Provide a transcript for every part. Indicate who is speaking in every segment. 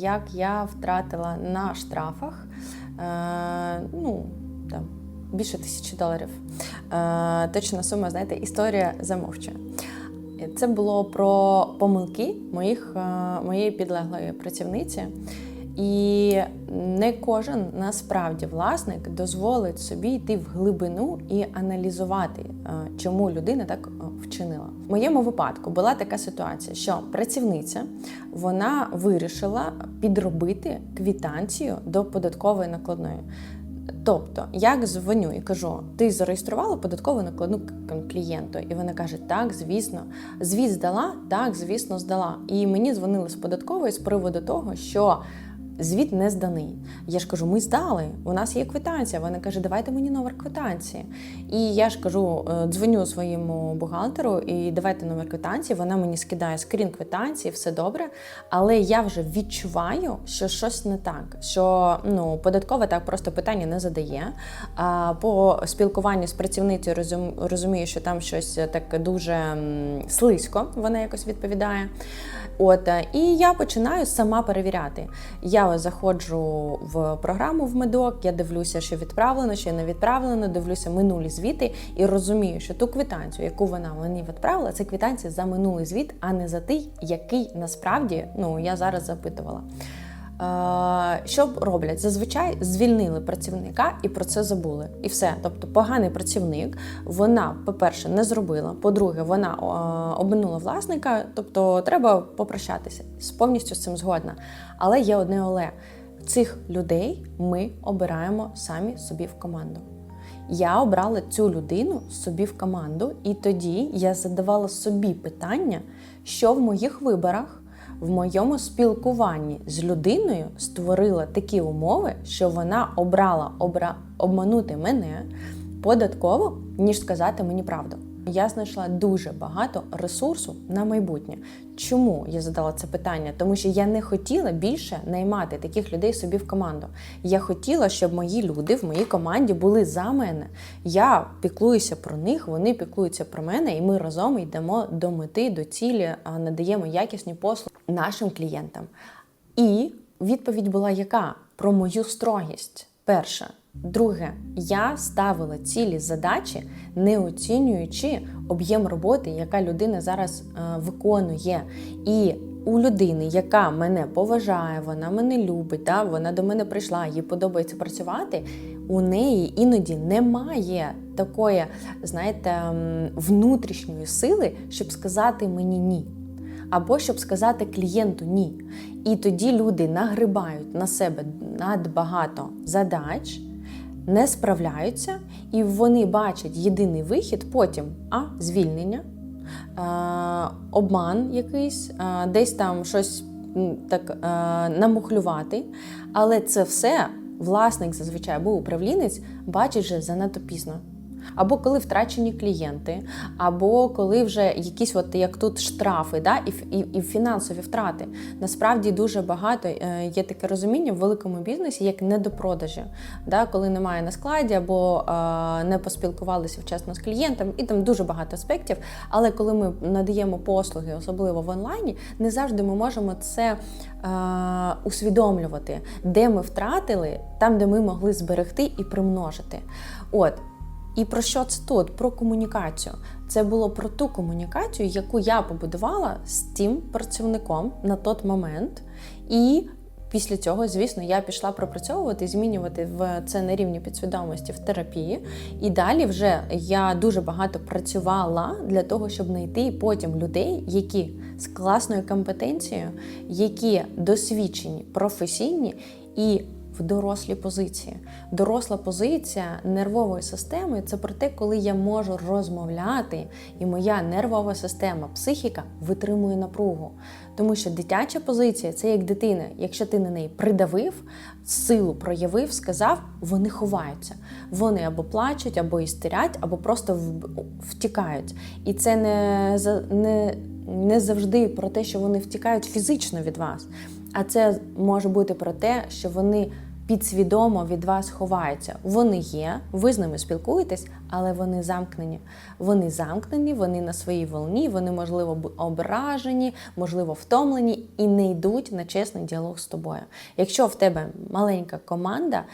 Speaker 1: Як я втратила на штрафах е, ну, там, більше тисячі доларів. Е, точна сума, знаєте, історія замовчує. Це було про помилки моїх, е, моєї підлеглої працівниці. І не кожен насправді власник дозволить собі йти в глибину і аналізувати, е, чому людина так е, вчинила. В моєму випадку була така ситуація, що працівниця вона вирішила підробити квітанцію до податкової накладної. Тобто, як дзвоню і кажу, ти зареєструвала податкову накладну клієнту? І вона каже: Так, звісно. Звіт здала? Так, звісно, здала. І мені дзвонили з податкової з приводу того, що звіт не зданий. Я ж кажу, ми здали, у нас є квитанція. Вона каже, давайте мені номер квитанції. І я ж кажу, е, дзвоню своєму бухгалтеру і давайте номер квитанції. Вона мені скидає скрін квитанції, все добре. Але я вже відчуваю, що щось не так. Що ну, податкова так просто питання не задає. А по спілкуванню з працівницею розумію, що там щось так дуже слизько, вона якось відповідає. От е, і я починаю сама перевіряти. Я заходжу в програму в медок, я дивлюся, що відправлено, що не відправлено, дивлюся минулі звіти і розумію, що ту квитанцію, яку вона мені відправила, це квитанція за минулий звіт, а не за той, який насправді ну я зараз запитувала. Е, Що роблять? Зазвичай звільнили працівника і про це забули. І все. Тобто, поганий працівник, вона, по-перше, не зробила. По-друге, вона обминула власника, тобто треба попрощатися. З- Повністю з цим згодна. Але є одне але: цих людей ми обираємо самі собі в команду. Я обрала цю людину собі в команду, і тоді я задавала собі питання, що в моїх виборах, в моєму спілкуванні з людиною створила такі умови, що вона обрала обра... обманути мене податково, ніж сказати мені правду. Я знайшла дуже багато ресурсу на майбутнє. Чому я задала це питання? Тому що я не хотіла більше наймати таких людей собі в команду. Я хотіла, щоб мої люди в моїй команді були за мене. Я піклуюся про них, вони піклуються про мене, і ми разом йдемо до мети, до цілі, надаємо якісні послуги нашим клієнтам. І відповідь була яка? Про мою строгість. Перше. Друге, я ставила цілі задачі, не оцінюючи об'єм роботи, яка людина зараз е, виконує. І у людини, яка мене поважає, вона мене любить, да, вона до мене прийшла, їй подобається працювати. У неї іноді немає такої, знаєте, внутрішньої сили, щоб сказати мені ні або щоб сказати клієнту ні. І тоді люди нагрибають на себе надбагато задач, не справляються, і вони бачать єдиний вихід, потім а звільнення, а, обман якийсь, а, десь там щось так а, намухлювати. Але це все власник зазвичай або управлінець бачить вже занадто пізно. Або коли втрачені клієнти, або коли вже якісь, от як тут штрафи, да, і, і, і фінансові втрати. Насправді дуже багато е, є таке розуміння в великому бізнесі, як недопродажі, да, коли немає на складі, або е, не поспілкувалися вчасно з клієнтом, і там дуже багато аспектів. Але коли ми надаємо послуги, особливо в онлайні, не завжди ми можемо це е, усвідомлювати, де ми втратили, там, де ми могли зберегти і примножити. От. І про що це тут? Про комунікацію. Це було про ту комунікацію, яку я побудувала з тим працівником на той момент. І після цього, звісно, я пішла пропрацьовувати, змінювати в це на рівні підсвідомості в терапії. І далі вже я дуже багато працювала для того, щоб знайти потім людей, які з класною компетенцією, які досвідчені, професійні і в дорослій позиції. Доросла позиція нервової системи це про те, коли я можу розмовляти, і моя нервова система, психіка витримує напругу. Тому що дитяча позиція це як дитина. Якщо ти на неї придавив, силу проявив, сказав, вони ховаються. Вони або плачуть, або істерять, або просто втікають. І це не, не, не завжди про те, що вони втікають фізично від вас. А це може бути про те, що вони підсвідомо від вас ховаються. Вони є, ви з ними спілкуєтесь, але вони замкнені. Вони замкнені, вони на своїй волні, вони, можливо, ображені, можливо, втомлені і не йдуть на чесний діалог з тобою. Якщо в тебе маленька команда,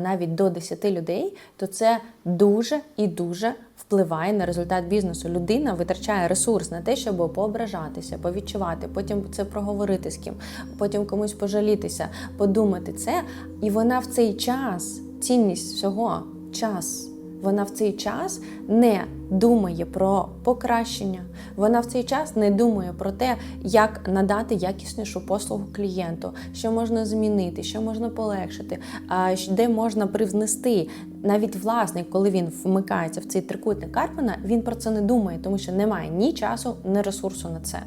Speaker 1: навіть до 10 людей, то це дуже і дуже впливає на результат бізнесу. Людина витрачає ресурс на те, щоб поображатися, повідчувати, потім це проговорити з ким, потім комусь пожалітися, подумати це. І вона в цей час, цінність всього, час. Вона в цей час не думає про покращення. Вона в цей час не думає про те, як надати якіснішу послугу клієнту, що можна змінити, що можна полегшити, де можна привнести. Навіть власник, коли він вмикається в цей трикутник Карпмана, він про це не думає, тому що немає ні часу, ні ресурсу на це.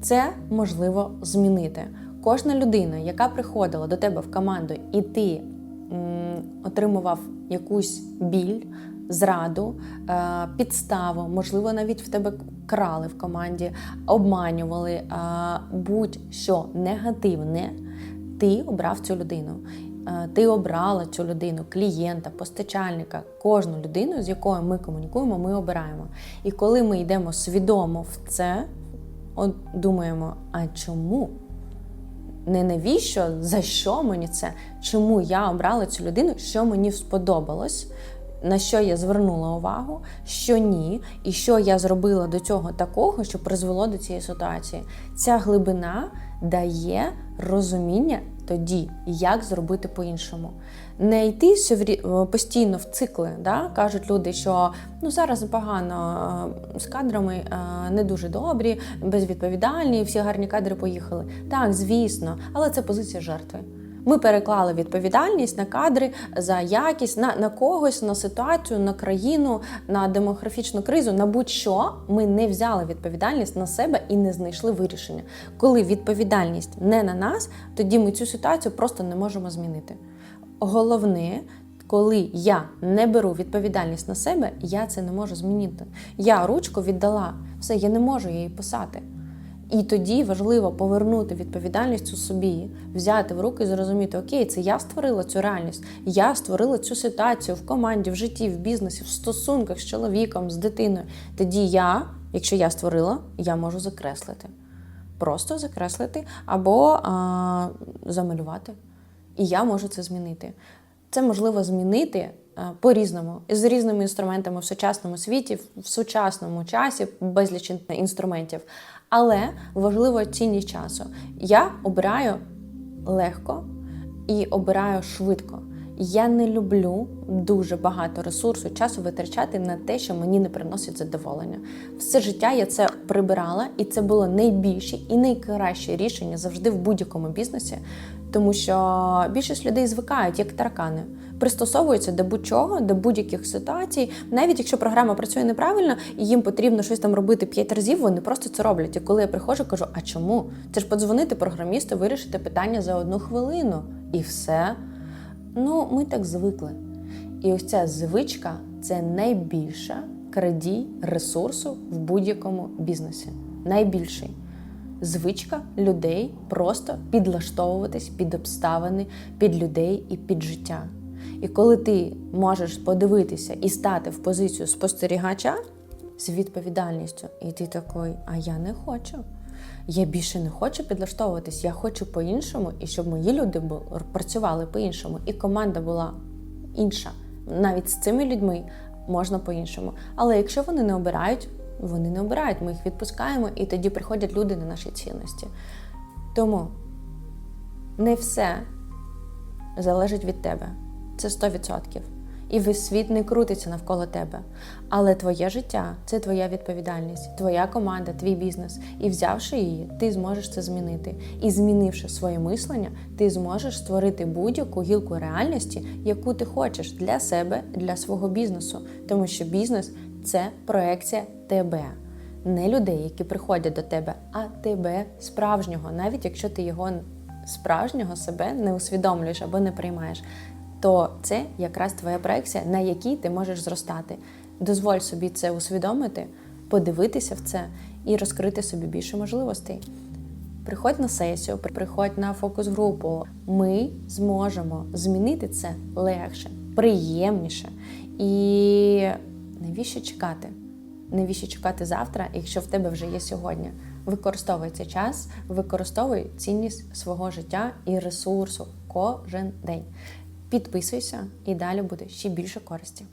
Speaker 1: Це можливо змінити. Кожна людина, яка приходила до тебе в команду, і ти отримував якусь біль, зраду, е, підставу, можливо, навіть в тебе крали в команді, обманювали, е, будь-що негативне, ти обрав цю людину. Е, Ти обрала цю людину, клієнта, постачальника, кожну людину, з якою ми комунікуємо, ми обираємо. І коли ми йдемо свідомо в це, от думаємо, а чому? Не навіщо, за що мені це? Чому я обрала цю людину, що мені сподобалось, на що я звернула увагу, що ні, і що я зробила до цього такого, що призвело до цієї ситуації. Ця глибина дає розуміння тоді, як зробити по-іншому. Не йти все постійно в цикли. Да? Кажуть люди, що ну зараз погано е, з кадрами е, не дуже добрі, безвідповідальні, всі гарні кадри поїхали. Так, звісно, але це позиція жертви. Ми переклали відповідальність на кадри за якість, на, на когось, на ситуацію, на країну, на демографічну кризу, на будь-що ми не взяли відповідальність на себе і не знайшли вирішення. Коли відповідальність не на нас, тоді ми цю ситуацію просто не можемо змінити. Головне, коли я не беру відповідальність на себе, я це не можу змінити. Я ручку віддала, все, я не можу її писати. І тоді важливо повернути відповідальність у собі, взяти в руки і зрозуміти, окей, це я створила цю реальність, я створила цю ситуацію в команді, в житті, в бізнесі, в стосунках з чоловіком, з дитиною. Тоді я, якщо я створила, я можу закреслити. Просто закреслити або а, замалювати. І я можу це змінити. Це можливо змінити по-різному, з різними інструментами в сучасному світі, в сучасному часі, безліч інструментів. Але важливо цінність часу. Я обираю легко і обираю швидко. Я не люблю дуже багато ресурсу, часу витрачати на те, що мені не приносить задоволення. Все життя я це прибирала, і це було найбільше і найкраще рішення завжди в будь-якому бізнесі, тому що більшість людей звикають як таракани. Пристосовуються до будь-чого, до будь-яких ситуацій. Навіть якщо програма працює неправильно і їм потрібно щось там робити п'ять разів, вони просто це роблять. І коли я приходжу, кажу: а чому? Це ж подзвонити програмісту, вирішити питання за одну хвилину. І все. Ну, ми так звикли. І ось ця звичка це найбільша крадій ресурсу в будь-якому бізнесі. Найбільший. Звичка людей просто підлаштовуватись під обставини, під людей і під життя. І коли ти можеш подивитися і стати в позицію спостерігача з відповідальністю, і ти такий, а я не хочу. Я більше не хочу підлаштовуватись, я хочу по-іншому, і щоб мої люди працювали по-іншому, і команда була інша. Навіть з цими людьми можна по-іншому. Але якщо вони не обирають, вони не обирають, ми їх відпускаємо, і тоді приходять люди на наші цінності. Тому не все залежить від тебе. Це 100%. І весь світ не крутиться навколо тебе. Але твоє життя це твоя відповідальність, твоя команда, твій бізнес. І взявши її, ти зможеш це змінити. І змінивши своє мислення, ти зможеш створити будь-яку гілку реальності, яку ти хочеш для себе, для свого бізнесу. Тому що бізнес це проекція тебе. Не людей, які приходять до тебе, а тебе справжнього, навіть якщо ти його справжнього себе не усвідомлюєш або не приймаєш, то це якраз твоя проекція, на якій ти можеш зростати. Дозволь собі це усвідомити, подивитися в це і розкрити собі більше можливостей. Приходь на сесію, приходь на фокус-групу. Ми зможемо змінити це легше, приємніше І навіщо чекати? Навіщо чекати завтра, якщо в тебе вже є сьогодні? Використовуй цей час, використовуй цінність свого життя і ресурсу кожен день. Підписуйся, і далі буде ще більше користі.